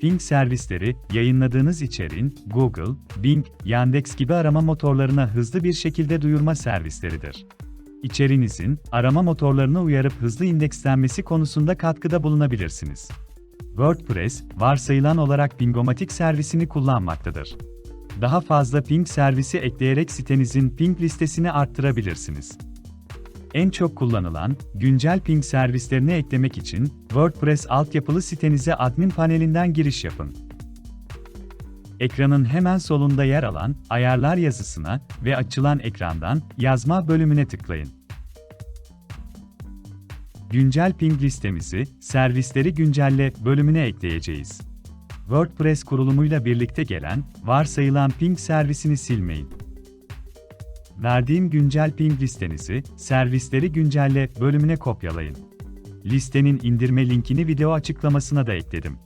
Ping servisleri, yayınladığınız içeriğin Google, Bing, Yandex gibi arama motorlarına hızlı bir şekilde duyurma servisleridir. İçerinizin, arama motorlarına uyarıp hızlı indekslenmesi konusunda katkıda bulunabilirsiniz. WordPress, varsayılan olarak Pingomatic servisini kullanmaktadır. Daha fazla ping servisi ekleyerek sitenizin ping listesini arttırabilirsiniz. En çok kullanılan, güncel ping servislerini eklemek için, WordPress altyapılı sitenize admin panelinden giriş yapın. Ekranın hemen solunda yer alan Ayarlar yazısına ve açılan ekrandan Yazma bölümüne tıklayın. Güncel ping listemizi Servisleri güncelle bölümüne ekleyeceğiz. WordPress kurulumuyla birlikte gelen varsayılan ping servisini silmeyin. Verdiğim güncel ping listenizi Servisleri güncelle bölümüne kopyalayın. Listenin indirme linkini video açıklamasına da ekledim.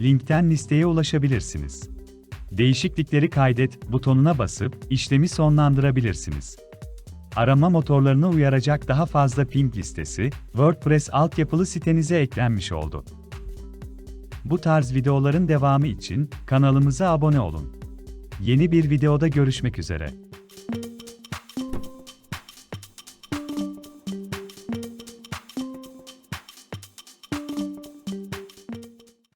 Linkten listeye ulaşabilirsiniz. Değişiklikleri kaydet butonuna basıp işlemi sonlandırabilirsiniz. Arama motorlarına uyaracak daha fazla ping listesi WordPress altyapılı sitenize eklenmiş oldu. Bu tarz videoların devamı için kanalımıza abone olun. Yeni bir videoda görüşmek üzere.